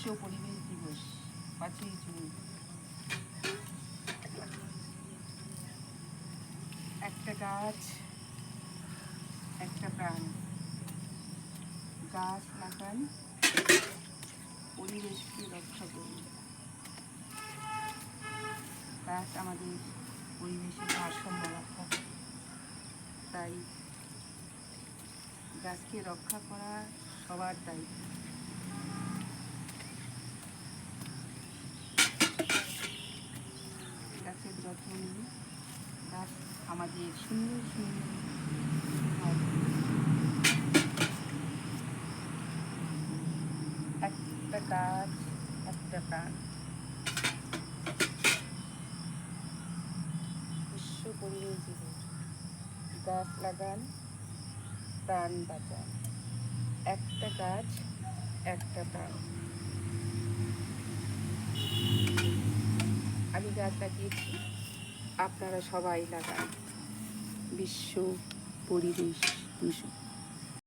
বিশ্ব পরিবেশ দিবস পাঁচই জুন একটা গাছ, একটা প্রাণ। গাছ লাগান, পরিবেশকে রক্ষা করুন। গাছ আমাদের পরিবেশের ভারসাম্য রক্ষা করে। তাই গাছকে রক্ষা করা সবার দায়িত্ব। আমাদের সুন্দর সুন্দর একটা গাছ, একটা প্রাণ। বিশ্ব পরিবেশ দিবস। গাছ লাগান, প্রাণ বাঁচান। একটা গাছ, একটা প্রাণ। আমি গাছ লাগিয়েছি। আপনারা সবাই লাগান। বিশ্ব পরিবেশ দিবস